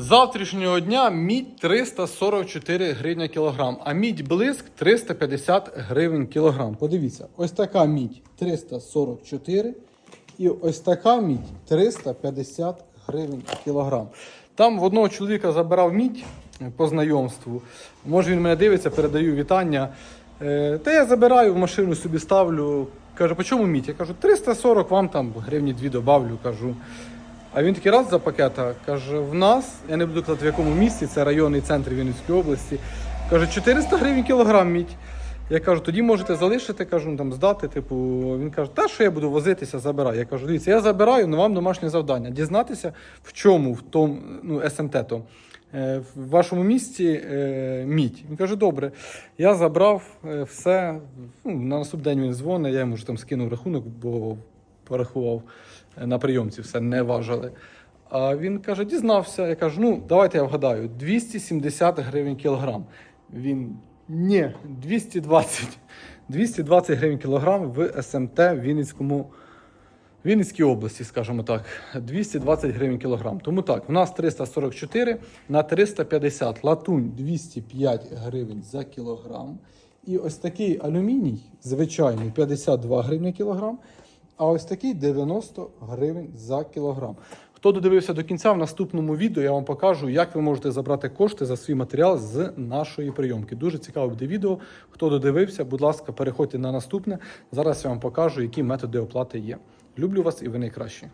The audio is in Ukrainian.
З завтрашнього дня мідь 344 гривня кілограм, а мідь блиск 350 гривень кілограм. Подивіться, ось така мідь 344 і ось така мідь 350 гривень кілограм. Там в одного чоловіка забирав мідь е, по знайомству. Може він мене дивиться, передаю вітання. Е, Та я забираю в машину собі ставлю. Каже, по чому мідь? Я кажу, 340 вам там гривні дві добавлю. кажу. А він такий раз за пакета каже: в нас, я не буду казати в якому місці, це районний центр Вінницької області. Каже, 400 гривень кілограм мідь. Я кажу, тоді можете залишити, кажу, ну, там здати. Типу, він каже, та що я буду возитися, забирай. Я кажу, дивіться, я забираю, але вам домашнє завдання. Дізнатися, в чому, в тому, ну, СМТ то. е, В вашому місті е, мідь. Він каже, добре. Я забрав е, все. Ну, на наступний день він дзвонить, я йому вже там скинув рахунок, бо порахував е, на прийомці, все не важили. А він каже: дізнався. Я кажу, ну давайте я вгадаю, 270 гривень кілограм. Він ні, 220. 220 гривень кілограм в СМТ Вінницькому. Вінницькій області, скажімо так, 220 гривень кілограм. Тому так, в нас 344 на 350. Латунь 205 гривень за кілограм. І ось такий алюміній, звичайний, 52 гривні кілограм. А ось такий 90 гривень за кілограм. Хто додивився до кінця, в наступному відео я вам покажу, як ви можете забрати кошти за свій матеріал з нашої прийомки. Дуже цікаве буде відео. Хто додивився, будь ласка, переходьте на наступне. Зараз я вам покажу, які методи оплати є. Люблю вас і ви найкращі.